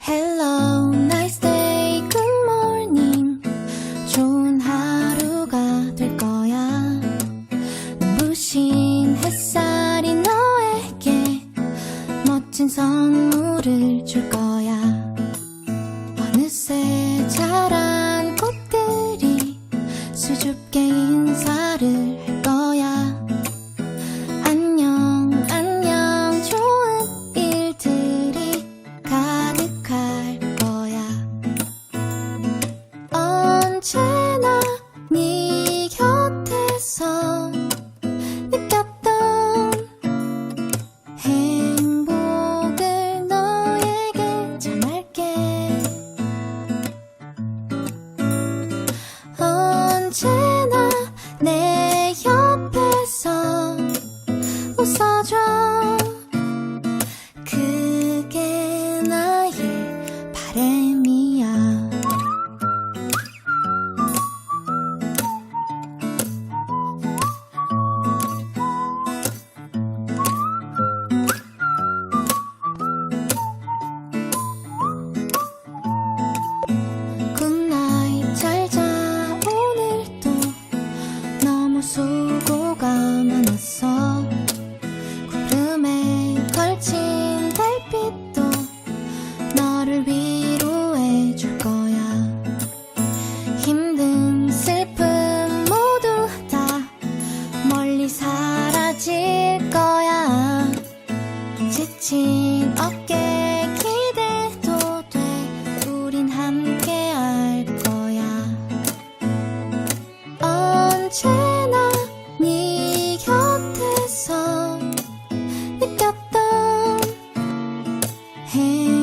Hello, nice day, good morning. 좋은 하루가 될 거야. 눈부신 햇살이 너에게 멋진 선물을 줄 거야. 어느새 자란 꽃들이 수줍게 인사를 언제 수고가 많았어. 구름에 걸친 달빛도 너를 위로해 줄 거야. 힘든 슬픔 모두 다 멀리 사라질 거야. 지친 어깨 기대도 돼. 우린 함께 할 거야. 언제 Hey.